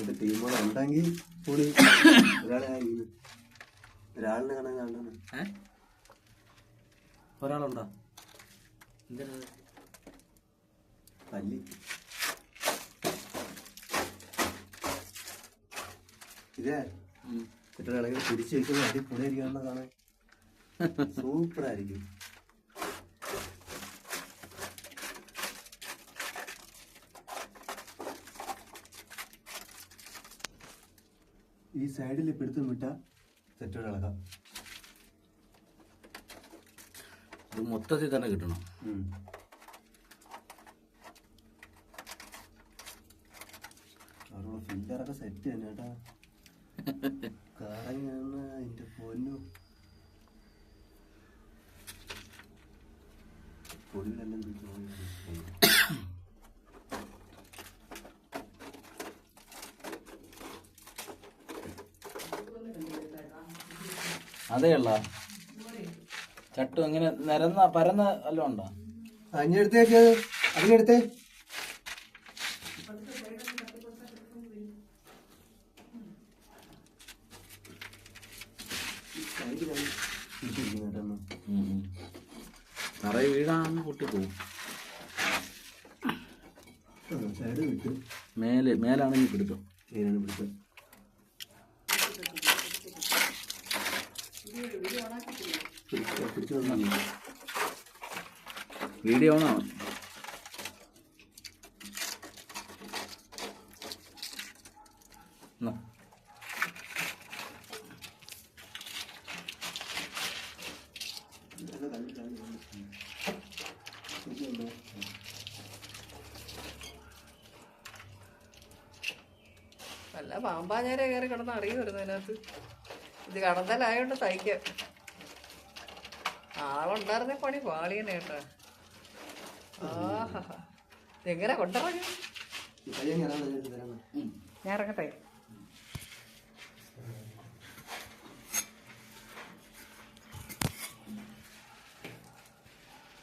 രണ്ട് ടീമുകൾ ഉണ്ടെങ്കിൽ കൂടി ഒരാളെ ഒരാളിനെ കാണാൻ കാണണം. ഒരാളുണ്ടോ? എന്തിനാ? പല്ലി. ഇതേ മറ്റൊരാളെങ്കിലും പിടിച്ചു വെക്കുന്ന അടിപൊളിയായിരിക്കും കാണാൻ. സൂപ്പർ ഈ സൈഡിൽ പിടുത്തം വിട്ട സെറ്റോടെ ഇളകാം അത് മൊത്തത്തിൽ തന്നെ കിട്ടണം. ഉം. അവിടെ ഫില്ലറൊക്കെ സെറ്റ് തന്നെ കേട്ടാ. കറങ്ങുന്ന എന്റെ പൊന്നു. പൊടികളെല്ലാം അതേയുള്ള ചട്ടു ഇങ്ങനെ നിരന്ന പരന്ന വല്ലതും ഉണ്ടോ? ആ, ഇനി എടുത്തേക്ക് അത്. അതിനെടുത്തേ. നിറയെ വീടാണ് പൊട്ടി പോകും മേലെ മേലാണെങ്കിൽ പിടുത്തം. ഇതിനാണ് പിടിച്ചത് പിടിച്ചോ, പിടിച്ചോ ഒന്നും. വീഡിയോ. പിടിച്ചോ, വല്ല പാമ്പാഞ്ഞാരെ കയറി കിടന്ന് അറിയുമായിരുന്നു അതിനകത്ത് ഇത് കടന്തലായോണ്ട് തയ്ക്കാം. ആളുണ്ടായിരുന്ന പണി പാളിയനെ കേട്ടാ. ആഹാ. എങ്ങനെ തരാൻ ഞാൻ ഇറങ്ങട്ടെ.